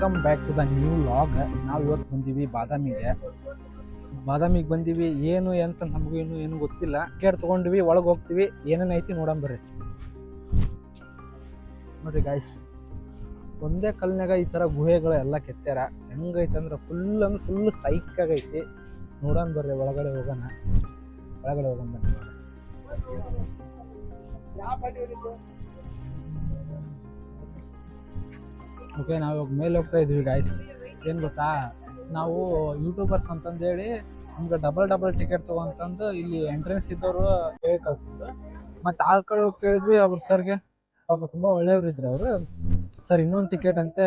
Welcome back to the new vlog ನಾವು ಇವತ್ತು ಬಂದೀವಿ ಬಾದಾಮಿಗೆ. ಬಾದಾಮಿಗೆ ಬಂದೀವಿ ಏನು ಅಂತ ನಮಗೂ ಏನು ಏನು ಗೊತ್ತಿಲ್ಲ. ಟಿಕೆಟ್ ತೊಗೊಂಡ್ವಿ, ಒಳಗೆ ಹೋಗ್ತೀವಿ. ಏನೇನು ಐತಿ ನೋಡೋಣ ಬರ್ರಿ. ನೋಡ್ರಿ ಗಾಯ್ಸ್ ಒಂದೇ ಕಲ್ನಾಗ ಈ ಥರ ಗುಹೆಗಳು ಎಲ್ಲ ಕೆತ್ತಾರ ಹೆಂಗೈತೆ ಅಂದ್ರೆ ಫುಲ್ ಅಂದ್ರೆ ಫುಲ್ ಸೈಕಾಗೈತಿ ನೋಡೋಣ ಬರ್ರಿ, ಒಳಗಡೆ ಹೋಗೋಣ. ಒಳಗಡೆ ಹೋಗೋಣ ಬನ್ನಿ ಓಕೆ ನಾವು ಇವಾಗ ಮೇಲೆ ಹೋಗ್ತಾ ಇದ್ವಿ ಗಾಯ್ಸ್ ಏನು ಗೊತ್ತಾ? ನಾವು ಯೂಟ್ಯೂಬರ್ಸ್ ಅಂತಂದೇಳಿ ನಮ್ಗೆ ಡಬಲ್ ಡಬಲ್ ಟಿಕೆಟ್ ತಗೊಂತಂದು ಇಲ್ಲಿ ಎಂಟ್ರೆನ್ಸ್ ಇದ್ದವರು ಹೇಳಿ ಕಳ್ಸಿದ್ರು. ಮತ್ತು ಆ ಕಡೆ ಕೇಳಿದ್ವಿ, ಅವ್ರ ಸರ್ಗೆ ಪಾಪ ತುಂಬ ಒಳ್ಳೆಯವ್ರು ಇದ್ರು ಅವರು. ಸರ್ ಇನ್ನೊಂದು ಟಿಕೆಟ್ ಅಂತೆ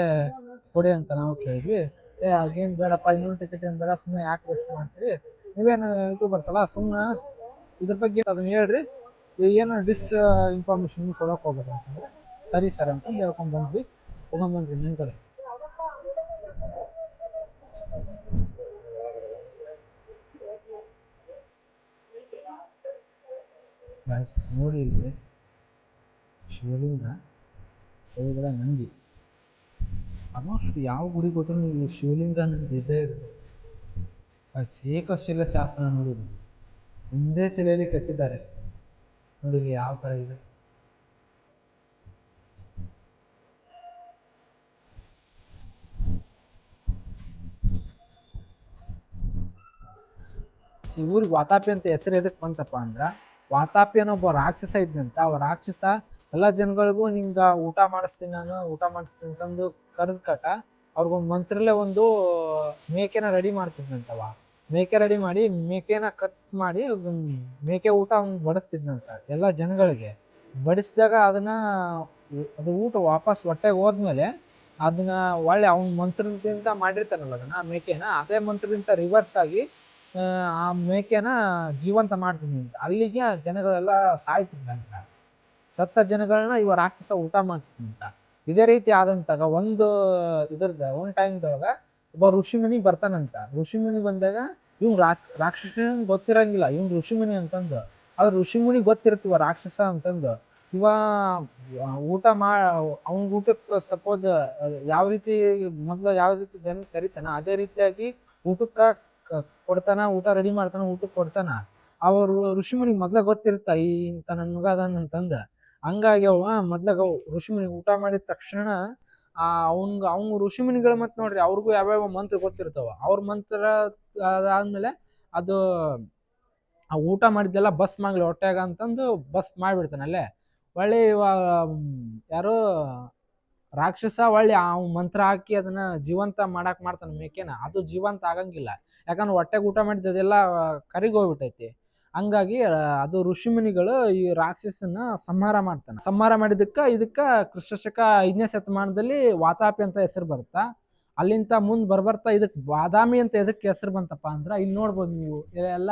ಕೊಡಿ ಅಂತ ನಾವು ಕೇಳಿದ್ವಿ. ಏ, ಅದೇನು ಬೇಡಪ್ಪ, ಇನ್ನೊಂದು ಟಿಕೆಟ್ ಏನು ಬೇಡ ಸುಮ್ಮನೆ ಯಾಕೆ ವೇಸ್ಟ್ ಮಾಡ್ತೀವಿ ನೀವೇನು ಯೂಟ್ಯೂಬರ್ಸ್ ಅಲ್ಲ ಸುಮ್ಮನೆ ಇದ್ರ ಬಗ್ಗೆ ಅದನ್ನ ಹೇಳ್ರಿ. ಏನು ಡಿಸ್ ಇನ್ಫಾರ್ಮೇಷನ್ ಕೊಡೋಕೆ ಹೋಗ್ಬೇಕಂತಂದ್ರೆ. ಸರಿ ಸರ್ ಅಂತ ಹೇಳ್ಕೊಂಡು ಬಂದ್ವಿ. ಹೋಗೊಂಬನ್ರಿ ನಿಮ್ಮ ಕಡೆ Guys, ನೋಡಿ ಇಲ್ಲಿ ಶಿವಲಿಂಗ ಒಳಗಡೆ ನಂದಿ ಆಲ್ಮೋಸ್ಟ್ ಯಾವ ಗುಡಿಗೆ ಹೋದ್ರೂ ನೀವು ಶಿವಲಿಂಗ ಅನ್ನೋದು ಇದ್ದೇ ಇರುತ್ತೆ ಏಕಶಿಲೆ ಶಾಸನ ನೋಡಿದ್ರು ಹಿಂದೆ ಶಿಲೆಯಲ್ಲಿ ಕಟ್ಟಿದ್ದಾರೆ ನೋಡಿ ಯಾವ ಥರ ಇದೆ ಈ ಊರಿಗೆ ವಾತಾಪಿ ಅಂತ ಹೆಸರು ಎದಕ್ಕೆ ಬಂತಪ್ಪ ಅಂದ್ರೆ, ವಾತಾಪಿ ಅನ್ನೋ ಒಬ್ಬ ರಾಕ್ಷಸ ಇದ್ದಂತ ಅವ ರಾಕ್ಷಸ ಎಲ್ಲ ಜನಗಳಿಗೂ ನಿಂಗ ಊಟ ಮಾಡಿಸ್ತೀನಿ ನಾನು, ಊಟ ಮಾಡಿಸ್ತೀನಿ ಅಂತಂದು ಕರೆದ್ ಕಟ ಅವ್ರಿಗೊಂದು ಮಂತ್ರಲ್ಲೇ ಒಂದು ಮೇಕೆನ ರೆಡಿ ಮಾಡ್ತಿದ್ನಂತವ. ಮೇಕೆ ರೆಡಿ ಮಾಡಿ ಮೇಕೆನ ಕಟ್ ಮಾಡಿ ಮೇಕೆ ಊಟ ಬಡಿಸ್ತಿದ್ನಂತ ಎಲ್ಲ ಜನಗಳಿಗೆ. ಬಡಿಸಿದಾಗ ಅದನ್ನ ಅದು ಊಟ ವಾಪಸ್ ಹೊಟ್ಟೆಗೆ ಹೋದ್ಮೇಲೆ ಅದನ್ನ ಒಳ್ಳೆ ಅವ್ನ ಮಂತ್ರದಿಂದ ಮಾಡಿರ್ತಾನಲ್ಲ ಅದನ್ನ ಮೇಕೆನ, ಅದೇ ಮಂತ್ರದಿಂದ ರಿವರ್ಸ್ ಆಗಿ ಆ, ಮೇಕೆನ ಜೀವಂತ ಮಾಡ್ತೀನಿ ಅಂತ. ಅಲ್ಲಿಗೆ ಜನಗಳೆಲ್ಲ ಸಾಯ್ತಿದ್ದಂತ ಸತ್ತ ಜನಗಳನ್ನ ಇವ ರಾಕ್ಷಸ ಊಟ ಮಾಡ್ತೀನಿ ಅಂತ. ಇದೇ ರೀತಿ ಆದಂತಾಗ ಒಂದು ಇದ್ರದ ಟೈಮ್ ಟೈಮ್ದೊಳಗ ಒಬ್ಬ ಋಷಿಮುನಿ ಬರ್ತಾನಂತ ಋಷಿಮುನಿ ಬಂದಾಗ ಇವ್ ರಾಕ್ಷ ಗೊತ್ತಿರಂಗಿಲ್ಲ. ಇವ್ನ್ ಋಷಿಮುನಿ ಅಂತಂದು. ಆದ್ರೆ ಋಷಿಮುನಿ ಗೊತ್ತಿರ್ತೀವ ರಾಕ್ಷಸ ಅಂತಂದು. ಇವ ಊಟ ಮಾ ಅವ್ನ ಊಟಕ್ಕೆ ಸಪೋಸ್ ಯಾವ ರೀತಿ ಮೊದಲು ಯಾವ ರೀತಿ ಜನ ಕರಿತಾನ ಅದೇ ರೀತಿಯಾಗಿ ಊಟಕ್ಕೆ ಕೊಡ್ತಾನ ಊಟ ರೆಡಿ ಮಾಡ್ತಾನ ಊಟಕ್ಕೆ ಕೊಡ್ತಾನ? ಅವರು ಋಷಿಮುನಿಗೆ ಮೊದ್ಲ ಗೊತ್ತಿರ್ತ ಈ ಇಂತ ನನ್ ಮಗ ಅದಾನ ಅಂತಂದ. ಹಂಗಾಗಿ ಅವ ಮೊದ್ಲಾಗ ಊಟ ಮಾಡಿದ ತಕ್ಷಣ ಆ ಅವ್ನ್ಗ ಅವ್ನು ಋಷಿಮುನಿಗಳು ಮತ್ ನೋಡ್ರಿ ಅವ್ರಿಗೂ ಯಾವ್ಯಾವ ಮಂತ್ರ ಗೊತ್ತಿರ್ತಾವ. ಅವ್ರ ಮಂತ್ರ ಅದಾದ್ಮೇಲೆ ಅದು ಆ ಊಟ ಮಾಡಿದ್ದೆಲ್ಲ ಬಸ್ ಮಾಡ್ಲಿ ಹೊಟ್ಟೆಗ ಅಂತಂದು ಬಸ್ ಮಾಡಿಬಿಡ್ತಾನಲ್ಲೇ ಮ್, ಯಾರೋ ರಾಕ್ಷಸ ಒಳ್ಳೆ ಆ ಮಂತ್ರ ಹಾಕಿ ಅದನ್ನ ಜೀವಂತ ಮಾಡಾಕ್ ಮಾಡ್ತಾನೆ ಮೇಕೆನ. ಅದು ಜೀವಂತ ಆಗಂಗಿಲ್ಲ. ಯಾಕಂದ್ರೆ ಹೊಟ್ಟೆಗೆ ಊಟ ಮಾಡಿದ್ದೆಲ್ಲ ಕರಿಗ್ ಹೋಗ್ಬಿಟ್ಟೈತಿ. ಹಂಗಾಗಿ ಅದು ಋಷಿಮುನಿಗಳು ಈ ರಾಕ್ಷಸನ್ನ ಸಂಹಾರ ಮಾಡ್ತಾನೆ. ಸಂಹಾರ ಮಾಡಿದಕ್ಕೆ ಇದಕ್ಕ ಕೃಷ್ಣಶಕ ಐದನೇ ಶತಮಾನದಲ್ಲಿ ವಾತಾಪಿ ಅಂತ ಹೆಸರು ಬರುತ್ತಾ? ಅಲ್ಲಿಂದ ಮುಂದೆ ಬರ್ಬರ್ತಾ ಇದಕ್ಕೆ ಬಾದಾಮಿ ಅಂತ ಎದಕ್ಕೆ ಹೆಸರು ಬಂತಪ್ಪ ಅಂದ್ರೆ, ಇಲ್ಲಿ ನೋಡ್ಬೋದು ನೀವು ಎಲ್ಲ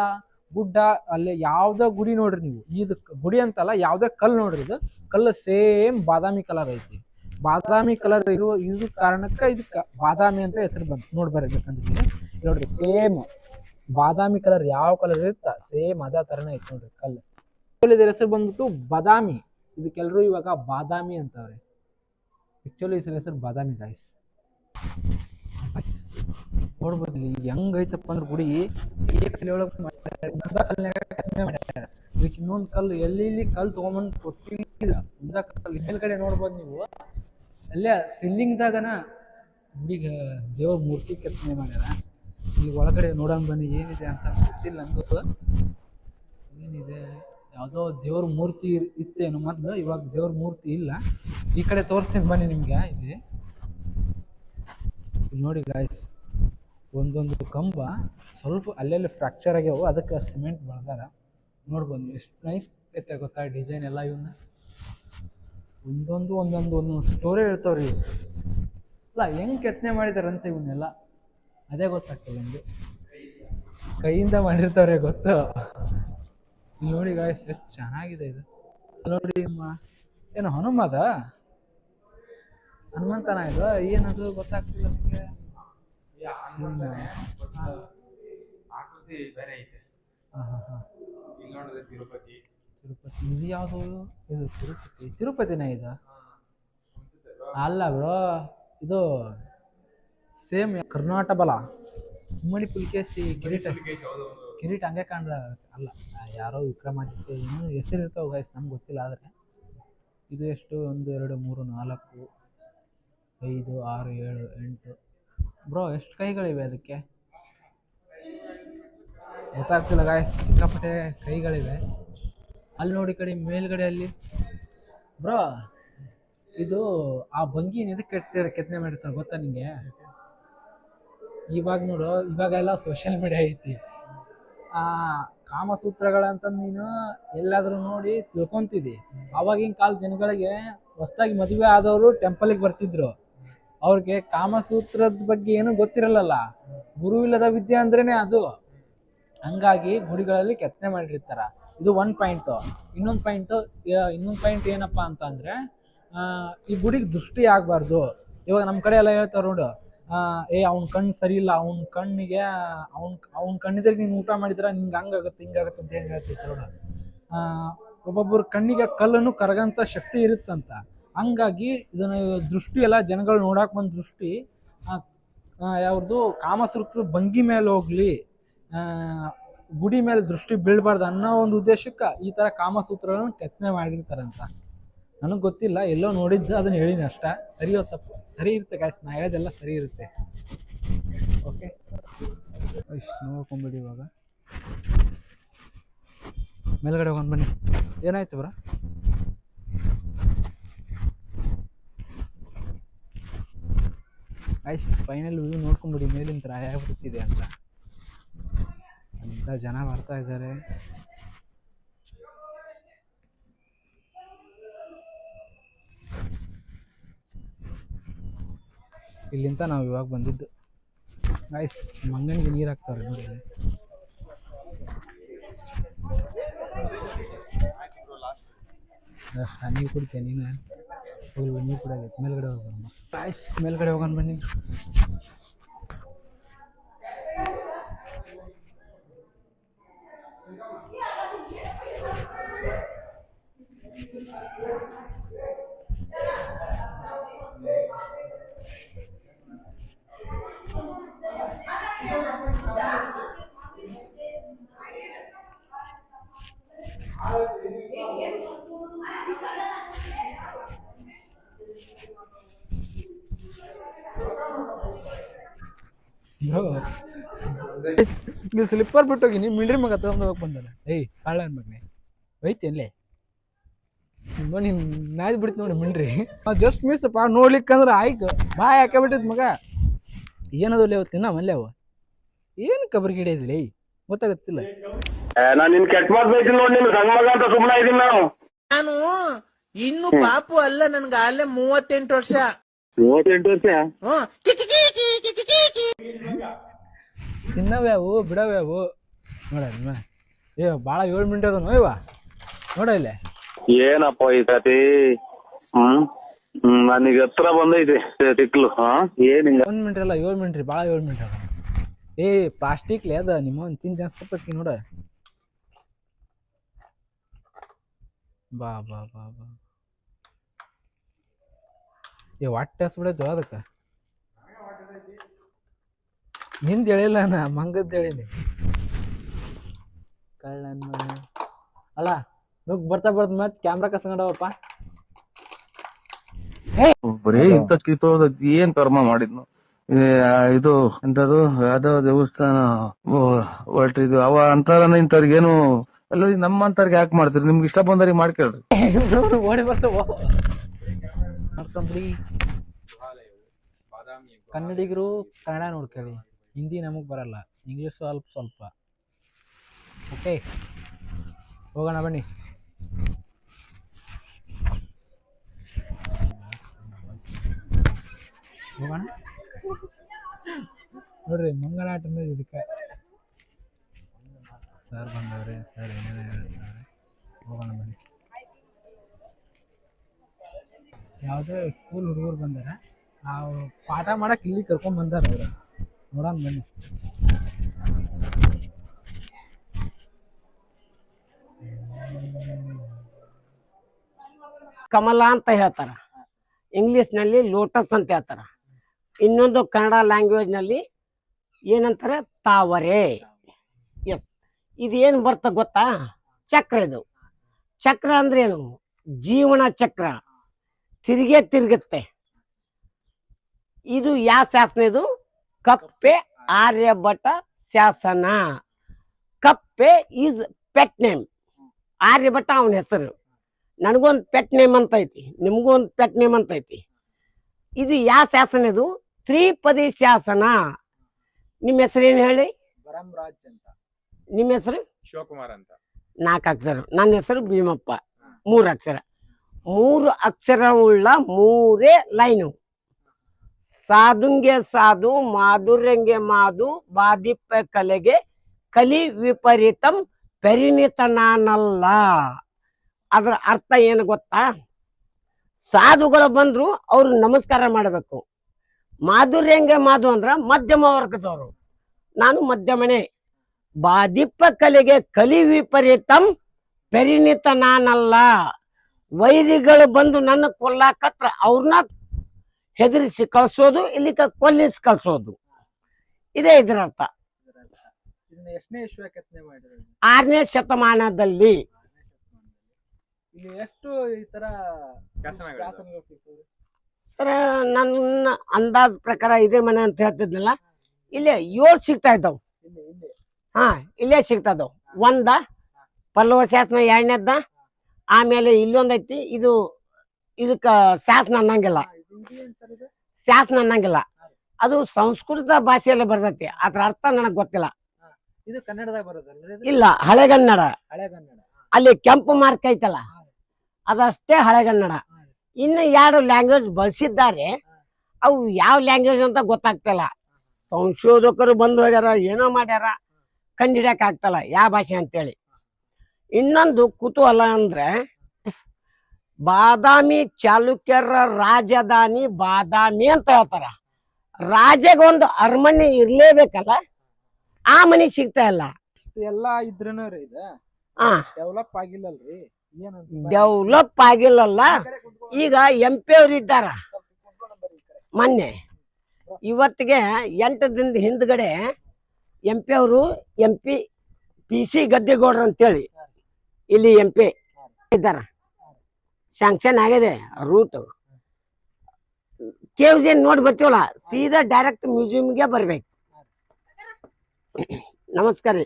ಗುಡ್ಡ, ಅಲ್ಲಿ ಯಾವುದೇ ಗುಡಿ ನೋಡ್ರಿ ನೀವು. ಇದು ಗುಡಿ ಅಂತಲ್ಲ, ಯಾವುದೇ ಕಲ್ಲು ನೋಡ್ರಿ ಇದು. ಕಲ್ಲು ಸೇಮ್ ಬಾದಾಮಿ ಕಲರ್ ಐತಿ. ಬಾದಾಮಿ ಕಲರ್ ಇರುವ ಇದು ಕಾರಣಕ್ಕೆ ಇದಕ್ಕೆ ಬಾದಾಮಿ ಅಂತ ಹೆಸರು ಬಂತು. ನೋಡಿ ಬರ್ಬೇಕಂದ್ರೆ ನೋಡ್ರಿ ಸೇಮ್ ಬಾದಾಮಿ ಕಲರ್ ಯಾವ ಕಲರ್ ಇರುತ್ತ ಸೇಮ್ ಅದೇ ತರನೇ ಐತೆ ನೋಡ್ರಿ ಕಲ್ಲು Actually ಇದರ ಹೆಸರು ಬಂದ್ಬಿಟ್ಟು ಬಾದಾಮಿ. ಇದಕ್ಕೆಲ್ಲರೂ ಇವಾಗ ಬಾದಾಮಿ ಅಂತವ್ರೆ. ಆಕ್ಚುಲಿ ಇದ್ರ ಹೆಸರು ಬಾದಾಮಿ ಗಾಯ್ಸ್ ನೋಡ್ಬೋದು ಇಲ್ಲಿ ಹೆಂಗ್ ಐತಪ್ಪ ಅಂದ್ರೆ ಗುಡಿ. ಇದಕ್ಕೆ ಇನ್ನೊಂದ್ ಕಲ್ಲು ಎಲ್ಲಿ ಕಲ್ಲು ತೊಗೊಂಬಂದು ಕೊಟ್ಟಿಲ್ಲ. ಮುಂದ ಕಲ್ಲು ಮೇಲ್ಗಡೆ ನೋಡ್ಬೋದು ನೀವು. ಅಲ್ಲೇ ಸಿಲ್ಲಿಂಗ್ದಾಗನ ಗುಡಿಗೆ ದೇವ್ರ ಮೂರ್ತಿ ಕೆತ್ತನೆ ಮಾಡ್ಯಾರ. ಇಲ್ಲಿ ಒಳಗಡೆ ನೋಡೋಣ ಬನ್ನಿ, ಏನಿದೆ ಅಂತ ಗೊತ್ತಿಲ್ಲ, ನಂಗೂ ಏನಿದೆ, ಯಾವುದೋ ದೇವ್ರ ಮೂರ್ತಿ ಇತ್ತೇನು ಮೊದಲು ಇವಾಗ ದೇವ್ರ ಮೂರ್ತಿ ಇಲ್ಲ. ಈ ಕಡೆ ತೋರಿಸ್ತೀನಿ ಬನ್ನಿ ನಿಮಗೆ, ಇಲ್ಲಿ. ನೋಡಿ ಗಾಯ್ಸ್ ಒಂದೊಂದು ಕಂಬ ಸ್ವಲ್ಪ ಅಲ್ಲೆಲ್ಲಿ ಫ್ರ್ಯಾಕ್ಚರ್ ಆಗ್ಯಾವು, ಅದಕ್ಕೆ ಸಿಮೆಂಟ್ ಬಳ್ದಾರ ನೋಡ್ಬೋದು ಎಷ್ಟು ನೈಸ್ ಐತೆ ಗೊತ್ತಾ ಡಿಸೈನ್ ಎಲ್ಲ ಇವನ್ನ ಒಂದೊಂದು ಒಂದೊಂದು ಒಂದೊಂದು ಸ್ಟೋರಿ ಹೇಳ್ತಾವ್ರಿ. ಅಲ್ಲ, ಹೆಂಗೆ ಕೆತ್ತನೆ ಮಾಡಿದಾರಂತೆ ಇವನ್ನೆಲ್ಲ ಅದೇ ಗೊತ್ತಾಗ್ತದೆ ನಮಗೆ. ಕೈಯಿಂದ ಮಾಡಿರ್ತಾರೆ ಗೊತ್ತು. ಇಲ್ಲಿ ನೋಡಿ ಗಾಯ್ಸ್ ಎಷ್ಟು ಚೆನ್ನಾಗಿದೆ ಇದು. ನೋಡಿ ಅಮ್ಮ ಏನು ಹನುಮದ ಹನುಮಂತನ ಇದು? ಏನದು ಗೊತ್ತಾಗ್ತಿಲ್ಲ ನಿಮಗೆ? ಆಕೃತಿ ಬೇರೆ ಐತೆ. ತಿರುಪತಿ. ತಿರುಪತಿ ಇದು ಯಾವುದು? ಇದು ತಿರುಪತಿ ತಿರುಪತಿನ ಇದು? ಅಲ್ಲ ಬ್ರೋ ಇದು ಸೇಮ್ ಕರ್ನಾಟಕ ಬಲ ಉಮ್ಮಡಿ ಪುಲಿಕೇಶಿ ಕಿರೀಟ ಕಿರೀಟ ಹಂಗೆ ಕಾಣ್ದ ಅಲ್ಲ. ಯಾರೋ ವಿಕ್ರಮಾದಿತ್ಯ ಏನೋ ಹೆಸರು ಇರ್ತಾವೆ ಗೈಸ್ ನಮ್ಗೆ ಗೊತ್ತಿಲ್ಲ ಆದರೆ. ಇದು ಎಷ್ಟು? ಒಂದು, ಎರಡು, ಮೂರು, ನಾಲ್ಕು, ಐದು, ಆರು, ಏಳು, ಎಂಟು. ಬ್ರೋ, ಎಷ್ಟು ಕೈಗಳಿವೆ ಅದಕ್ಕೆ? ಗೊತ್ತಾಗ್ತಿಲ್ಲ ಗಾಯ್ಸ್ ಸಿಕ್ಕಾಪಟ್ಟೆ ಕೈಗಳಿವೆ. ಅಲ್ಲಿ ನೋಡಿ ಕಡೆ ಮೇಲ್ಗಡೆ ಅಲ್ಲಿ ಬ್ರೋ, ಇದು ಆ ಭಂಗಿ ಇದಕ್ಕೆ ಕೆತ್ತಿರ ಕೆತ್ತನೆ ಮಾಡಿರ್ತಾರೆ ಗೊತ್ತಾ ನಿಂಗೆ? ಇವಾಗ ನೋಡು, ಇವಾಗೆಲ್ಲ ಸೋಷಿಯಲ್ ಮೀಡಿಯಾ ಐತಿ. ಆ ಕಾಮಸೂತ್ರಗಳಂತಂದು ನೀನು ಎಲ್ಲಾದರೂ ನೋಡಿ ತಿಳ್ಕೊಂತಿದ್ದಿ ಅವಾಗಿನ ಕಾಲ ಜನಗಳಿಗೆ ಹೊಸ್ದಾಗಿ ಮದುವೆ ಆದವರು ಟೆಂಪಲಿಗೆ ಬರ್ತಿದ್ರು. ಅವ್ರಿಗೆ ಕಾಮಸೂತ್ರದ ಬಗ್ಗೆ ಏನೂ ಗೊತ್ತಿರಲ್ಲಲ್ಲ. ಗುರುವಿಲ್ಲದ ವಿದ್ಯೆ ಅಂದ್ರೇನೆ ಅದು. ಹಂಗಾಗಿ ಗುಡಿಗಳಲ್ಲಿ ಕೆತ್ತನೆ ಮಾಡಿರ್ತಾರ. ಇದು ಒನ್ ಪಾಯಿಂಟು ಇನ್ನೊಂದು ಪಾಯಿಂಟು ಇನ್ನೊಂದು ಪಾಯಿಂಟ್ ಏನಪ್ಪ ಅಂತಂದರೆ ಈ ಗುಡಿಗೆ ದೃಷ್ಟಿ ಆಗಬಾರ್ದು. ಇವಾಗ ನಮ್ಮ ಕಡೆ ಎಲ್ಲ ಹೇಳ್ತಾರೆ ನೋಡು ಏ ಅವ್ನ ಕಣ್ಣು ಸರಿ ಇಲ್ಲ ಅವ್ನ ಕಣ್ಣಿಗೆ ಅವ್ನ ಅವ್ನ ಕಣ್ಣಿದ್ರೆ ನೀನು ಊಟ ಮಾಡಿದ್ರೆ ನಿಂಗೆ ಹಂಗಾಗುತ್ತೆ ಹಿಂಗಾಗುತ್ತೆ ಅಂತ ಏನು ಆ, ಒಬ್ಬೊಬ್ಬರ ಕಣ್ಣಿಗೆ ಕಲ್ಲನ್ನು ಕರಗಂತ ಶಕ್ತಿ ಇರುತ್ತಂತ. ಹಂಗಾಗಿ ಇದನ್ನ ದೃಷ್ಟಿ ಎಲ್ಲ ಜನಗಳು ನೋಡಕ್ ಬಂದ ದೃಷ್ಟಿ ಯಾವ್ದು ಕಾಮಸೂತ್ರದ ಭಂಗಿ ಮೇಲೆ ಹೋಗ್ಲಿ ಗುಡಿ ಮೇಲೆ ದೃಷ್ಟಿ ಬೀಳ್ಬಾರ್ದು ಅನ್ನೋ ಒಂದು ಉದ್ದೇಶಕ್ಕೆ ಈ ಥರ ಕಾಮಸೂತ್ರಗಳನ್ನು ಕೆತ್ತನೆ ಮಾಡಿರ್ತಾರಂತ. ನನಗೆ ಗೊತ್ತಿಲ್ಲ, ಎಲ್ಲೋ ನೋಡಿದ್ದು ಅದನ್ನು ಹೇಳಿನಿ ಅಷ್ಟೇ. ಸರಿಯೋ ತಪ್ಪು. ಸರಿ ಇರುತ್ತೆ ಗಾಯ್ಸ್ ನಾ ಹೇಳೋದೆಲ್ಲ ಸರಿ ಇರುತ್ತೆ. ಓಕೆ ನೋಡ್ಕೊಂಬಿಡಿ ಇವಾಗ. ಮೇಲ್ಗಡೆ ಹೋಗೋಣ ಬನ್ನಿ. ಏನಾಯ್ತು ಬ್ರ? ಐಸ್ ಫೈನಲ್ ವ್ಯೂ ನೋಡ್ಕೊಂಬಿಡಿ, ಮೇಲಿನ ಥರ ಹೇಗ್ಬಿಡ್ತಿದೆ ಅಂತ. ಅಂತ ಜನ ಬರ್ತಾ ಇದ್ದಾರೆ. ಇಲ್ಲಿಂದ ನಾವು ಇವಾಗ ಬಂದಿದ್ದು. ಗಾಯ್ಸ್ ಮಂಗನಿಗೆ ನೀರು ಹಾಕ್ತಾರೆ ನೋಡಿ ನೀರು ಕುಡಿತೇನೆ ನೀನು? ನೀರು ಕುಡಿಯಾಗೈತೆ ಮೇಲ್ಗಡೆ ಹೋಗೋಣ ಗಾಯ್ಸ್ ಮೇಲ್ಗಡೆ ಹೋಗೋಣ ಬನ್ನಿ. ನೀವು ಸ್ಲಿಪ್ಪರ್ ಬಿಟ್ಟೋಗಿ ನೀನು ಮಿಡ್ರಿ ಮಗ ತಗೊಂಡು ಹೋಗಿ ಬಂದಲ್ಲ. ಏಯ್, ಕಾಳ ಅನ್ಬೇಕು ನಿಮ್ಮ ನೀನು ನಾಯ್ ಬಿಡ್ತು ನೋಡಿ ಮಿಂಡ್ರಿ. ಜಸ್ಟ್ ಮಿಸ್ ಪಾ, ನೋಡ್ಲಿಕ್ಕಂದ್ರೆ ಆಯ್ತು. ಬಾ ಯಾಕೆ ಬಿಟ್ಟಿದ್ ಮಗ. ಏನದು ಅಲ್ಲೇ ತಿನ್ನ ಮಲ್ಲೆ ಅವು. ಏನು ಕಬ್ರಿ ಗಿಡ ಇದ್ರಿ ಗೊತ್ತಾಗತ್ತಿಲ್ಲ. ನಾನು ನಿನ್ ಕೆಟ್ಟ ಮಾತು ಬೈತೀನಿ ನೋಡಿ ನಿನ್ ಸಣ್ಣ ಮಗ ಅಂತ ಸುಮ್ಮನೆ ಇದೀನಿ ನಾನು. ನಾನು ಇನ್ನು ಪಾಪು ಅಲ್ಲ ನನ್ಗ ಅಲ್ಲೇ ಮೂವತ್ತೆಂಟು ವರ್ಷ. ಮೂವತ್ತೆಂಟು ವರ್ಷ? ಹ್ಮ್ ಕಿ ಕಿ ಕಿ ಕಿ ಕಿ ಕಿ ಕಿ ಕಿ. ತಿನ್ನವ್ಯಾವು ಬಿಡವ್ಯಾವು. ನೋಡ ಏ ಭಾಳ ಏಳು ಮಿನಿಟ್ ಅದ ನೋಯ್ವ ನೋಡ ಇಲ್ಲೇ. ಏನಪ್ಪ ಈ ಸತಿ? ಹ್ಮ್? ಹ್ಮ್ ನನಗೆ ಹತ್ರ ಬಂದೈತಿ ತಿಕ್ಲು ಹಾ? ಏನ್ ಹಿಂಗ ಒಂದು ಮಿನಿಟ್ ಅಲ್ಲ ಏಳು ಮಿನಿಟ್ ರೀ ಭಾಳ ಏಳು ಮಿನಿಟ್ ಅದ ಏ ಪ್ಲಾಸ್ಟಿಕ್ಲೆ ಅದ, ನಿಮ್ಮ ಒಂದು ತಿಂದು ಅನ್ಸ್ಕೊತೈತಿ ನೋಡ. ಬಾ ಬಾ ಬಾ ಬಾ. ಏ, ಹೊಟ್ಟೆ ಹಸ್ಬಿಡೈತು ಅದಕ್ಕೆ? ನಿಂದ ಹೇಳಿಲ್ಲ ನಾ, ಮಂಗದ್ದು ಹೇಳಿನಿ ಕಳ್ಳನ್ ಮನೆ. ಅಲ್ಲ ನುಗ್ ಬರ್ತಾ ಬರ್ತ ಮತ್ ಕ್ಯಾಮ್ರಾ ಕಸ್ಕೊಂಡವಪ್ಪ. ಬರೀ ಇಂಥ ಏನ್ ಕರ್ಮ ಮಾಡಿದ್ನು? ಇದು ಎಂತದು? ಯಾವ್ದೋ ದೇವಸ್ಥಾನ ಇದು, ಅವ ಅಂತಾರ ಇಂಥವ್ರಿಗೇನು ಏನು, ಅಲ್ಲ ನಮ್ಮಂತವ್ರಿಗೆ ಯಾಕೆ ಮಾಡ್ತೀರಿ? ನಿಮ್ಗೆ ಇಷ್ಟ ಬಂದವ್ರಿಗೆ ಮಾಡ್ಕೇಳ್ರಿ. ಓಡಿ ಬರ್ತಾವ ಕನ್ನಡಿಗರು ಕನ್ನಡ ನೋಡ್ಕೊಳ್ಳಿ ಹಿಂದಿ ನಮಗೆ ಬರಲ್ಲ. ಇಂಗ್ಲಿಷ್ ಸ್ವಲ್ಪ ಸ್ವಲ್ಪ. ಓಕೆ ಹೋಗೋಣ, ಬನ್ನಿ. ಹೋಗೋಣ. ನೋಡ್ರಿ ಮಂಗನಾಟ ಅನ್ನೋದು ಇದಕ್ಕೆ. ಸರ್ ಬಂದವ್ರೆ ಸರ್ ಏನೇನೋ ಹೇಳ್ತಾರೆ? ಹೋಗೋಣ ಬನ್ನಿ. ಯಾವುದೇ ಸ್ಕೂಲ್ ಹುಡುಗರು ಬಂದಾರ. ನಾವು ಪಾಠ ಮಾಡಕ್ಕೆ ಇಲ್ಲಿ ಕರ್ಕೊಂಡು ಬಂದಾರ ಅವ್ರು. ನೋಡೋಣ ಬನ್ನಿ. ಕಮಲ ಅಂತ ಹೇಳ್ತಾರ. ಇಂಗ್ಲಿಷ್ನಲ್ಲಿ ಲೋಟಸ್ ಅಂತ ಹೇಳ್ತಾರ. ಇನ್ನೊಂದು ಕನ್ನಡ ಲ್ಯಾಂಗ್ವೇಜ್ನಲ್ಲಿ ಏನಂತಾರೆ? ತಾವರೆ. ಎಸ್ ಇದು ಏನು ಬರ್ತ ಗೊತ್ತಾ? ಚಕ್ರ ಇದು. ಚಕ್ರ ಅಂದ್ರೆ ಏನು? ಜೀವನ ಚಕ್ರ. ತಿರುಗೇ ತಿರುಗುತ್ತೆ. ಇದು ಯಾವ ಶಾಸನ ಇದು? ಕಪ್ಪೆ ಆರ್ಯಭಟ ಶಾಸನ. ಕಪ್ಪೆ ಈಸ್ ಪೆಟ್ ನೇಮ್ ಆರ್ಯಭಟ ಅವನ ಹೆಸರು. ನನಗೊಂದು ಪೆಟ್ ನೇಮ್ ಅಂತ ಐತಿ. ನಿಮಗೂ ಒಂದು ಪೆಟ್ ನೇಮ್ ಅಂತ ಐತಿ. ಇದು ಯಾವ ಶಾಸನ ಇದು? ತ್ರಿಪದಿ ಶಾಸನ. ನಿಮ್ಮ ಹೆಸರೇನು ಹೇಳಿ? ಅಂತ. ನಿಮ್ಮ ಹೆಸರು? ಶಿವಕುಮಾರ್ ಅಂತ. ನಾಲ್ಕು ಅಕ್ಷರ. ನನ್ನ ಹೆಸರು ಭೀಮಪ್ಪ. ಮೂರು ಅಕ್ಷರ. ಮೂರು ಅಕ್ಷರವುಳ್ಳ ಮೂರೇ ಲೈನು. ಸಾಧುಂಗೆ ಸಾಧು ಮಾಧುರ್ಯಂಗೆ ಮಾಧು ಬಾದಿಪ್ಪ ಕಲೆಗೆ ಕಲಿ ವಿಪರೀತಂ ಪರಿಣಿತ ನಾನಲ್ಲ. ಅದರ ಅರ್ಥ ಏನು ಗೊತ್ತಾ? ಸಾಧುಗಳು ಬಂದ್ರು ಅವ್ರು ನಮಸ್ಕಾರ ಮಾಡಬೇಕು. ಮಾಧುರ್ಯಂಗೆ ಮಾಧು ಅಂದ್ರ ಮಧ್ಯಮ ವರ್ಗದವರು. ನಾನು ಮಧ್ಯಮನೆ. ಬಾದಿಪ್ಪ ಕಲೆಗೆ ಕಲಿ ವಿಪರೀತಂ ಪರಿಣಿತ ನಾನಲ್ಲ. ವೈರಿಗಳು ಬಂದು ನನ್ನ ಕೊಲ್ಲಾಕತ್ರ ಅವ್ರನ್ನ ಹೆದರಿಸಿ ಕಳ್ಸೋದು ಇಲ್ಲಿ ಕೊಲ್ಲಿಸಿ ಕಳಿಸೋದು. ಇದೇ ಇದರ ಅರ್ಥ ಎಷ್ಟನೇ ಇಶ್ವ ಕೆತ್ತನೆ ಮಾಡಿರೋದು? ಆರನೇ ಶತಮಾನದಲ್ಲಿ. ಇಲ್ಲಿ ಎಷ್ಟು ಈ ತರ ಸರ ನನ್ನ ಅಂದಾಜ್ ಪ್ರಕಾರ ಇದೆ ಮನೆ ಅಂತ ಹೇಳ್ತಿದ್ನಲ್ಲ ಇಲ್ಲೇ ಏಳು ಸಿಗ್ತಾ ಇದ್ದಾವ. ಹಾ ಇಲ್ಲೇ ಸಿಗ್ತಾ ಇದ್ದಾವ್. ಒಂದ ಪಲ್ಲವ ಶಾಸನ ಎರಡನೇದ ಆಮೇಲೆ ಇಲ್ಲೊಂದ್ ಐತಿ ಇದು ಇದಕ್ಕ ಶಾಸನ ಅನ್ನಂಗಿಲ್ಲ? ಶಾಸನ ಅನ್ನಂಗಿಲ್ಲ. ಅದು ಸಂಸ್ಕೃತ ಭಾಷೆಯಲ್ಲಿ ಬರ್ತೈತಿ. ಅದ್ರ ಅರ್ಥ ನನಗ್ ಗೊತ್ತಿಲ್ಲ. ಇದು ಕನ್ನಡದಾಗ ಬರೋದ? ಇಲ್ಲ ಹಳೆಗನ್ನಡ. ಹಳೆಗನ್ನಡ. ಅಲ್ಲಿ ಕೆಂಪು ಮಾರ್ಕ್ ಐತಲ್ಲ ಅದಷ್ಟೇ ಹಳೆಗನ್ನಡ. ಇನ್ನು ಎರಡು ಲ್ಯಾಂಗ್ವೇಜ್ ಬಳಸಿದ್ದಾರೆ, ಅವು ಯಾವ ಲ್ಯಾಂಗ್ವೇಜ್ ಅಂತ ಗೊತ್ತಾಗ್ತಲ್ಲ. ಸಂಶೋಧಕರು ಬಂದು ಹೋಗ್ಯಾರ, ಏನೋ ಮಾಡ್ಯಾರ, ಕಂಡಿಡಿಯಕ್ ಆಗ್ತಲ್ಲ ಯಾವ ಭಾಷೆ ಅಂತೇಳಿ. ಇನ್ನೊಂದು ಕುತೂಹಲ ಅಂದ್ರೆ, ಬಾದಾಮಿ ಚಾಲುಕ್ಯರ ರಾಜಧಾನಿ ಬಾದಾಮಿ ಅಂತ ಹೇಳ್ತಾರ. ರಾಜಗೊಂದು ಅರಮನೆ ಇರ್ಲೇಬೇಕಲ್ಲ, ಆ ಮನೆ ಸಿಗ್ತಾ ಇಲ್ಲ. ಎಲ್ಲ ಇದ್ರೂ ಡೆವಲಪ್ ಆಗಿಲ್ಲಲ್ರಿ? ಡೆವಲಪ್ ಆಗಿಲ್ಲಲ್ಲ. ಈಗ ಎಂ ಪಿ ಅವ್ರು ಇದ್ದಾರ. ಮೊನ್ನೆ. ಇವತ್ತಿಗೆ ಎಂಟು ದಿನದ ಹಿಂದ್ಗಡೆ ಎಂ ಪಿ ಅವರು ಎಂ ಪಿ ಪಿ ಸಿ ಗದ್ದೆಗೌಡ್ರು ಅಂತೇಳಿ ಇಲ್ಲಿ ಎಂ ಪಿ ಇದ್ದಾರ. ಸ್ಯಾಂಕ್ಷನ್ ಆಗಿದೆ ರೂಟ್ ಕೆ ಜಿ ನೋಡಿ ಬರ್ತೀವಲ್ಲ ಸೀದಾ ಡೈರೆಕ್ಟ್ ಮ್ಯೂಸಿಯಂಗೆ ಬರ್ಬೇಕು. ನಮಸ್ಕಾರ ರೀ.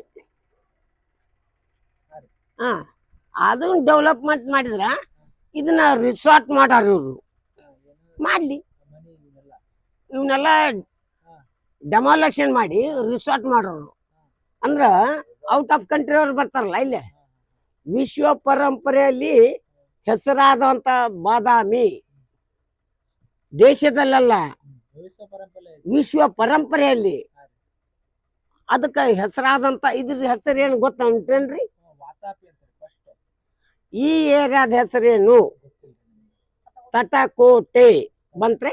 ಹಾ, ಅದನ್ನ ಡೆವಲಪ್ಮೆಂಟ್ ಮಾಡಿದ್ರ ಇದನ್ನ ರಿಸಾರ್ಟ್ ಮಾಡಾರ ಇವ್ರು. ಮಾಡ್ಲಿ. ಇವನ್ನೆಲ್ಲ ಡೆಮಾಲೇಷನ್ ಮಾಡಿ ರಿಸಾರ್ಟ್ ಮಾಡೋರು. ಅಂದ್ರ ಔಟ್ ಆಫ್ ಕಂಟ್ರಿ ಅವ್ರು ಬರ್ತಾರಲ್ಲ ಇಲ್ಲೇ. ವಿಶ್ವ ಪರಂಪರೆಯಲ್ಲಿ ಹೆಸರಾದಂತ ಬಾದಾಮಿ. ದೇಶದಲ್ಲ ವಿಶ್ವ ಪರಂಪರೆಯಲ್ಲಿ. ಅದಕ್ಕೆ ಹೆಸರಾದಂತ ಇದ್ರ ಹೆಸರೇನು ಗೊತ್ತುಂಟೇನ್ರಿ? ಫಸ್ಟ್. ಈ ಏರಿಯಾದ ಹೆಸರೇನು? ತಟಕೋಟೆ ಬಂತ್ರೆ?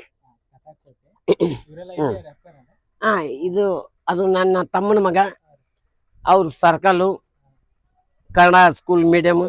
ಹಾ ಇದು ಅದು ನನ್ನ ತಮ್ಮನ ಮಗ. ಅವ್ರ ಸರ್ಕಲ್ಲು ಕನ್ನಡ ಸ್ಕೂಲ್ ಮೀಡಿಯಮ್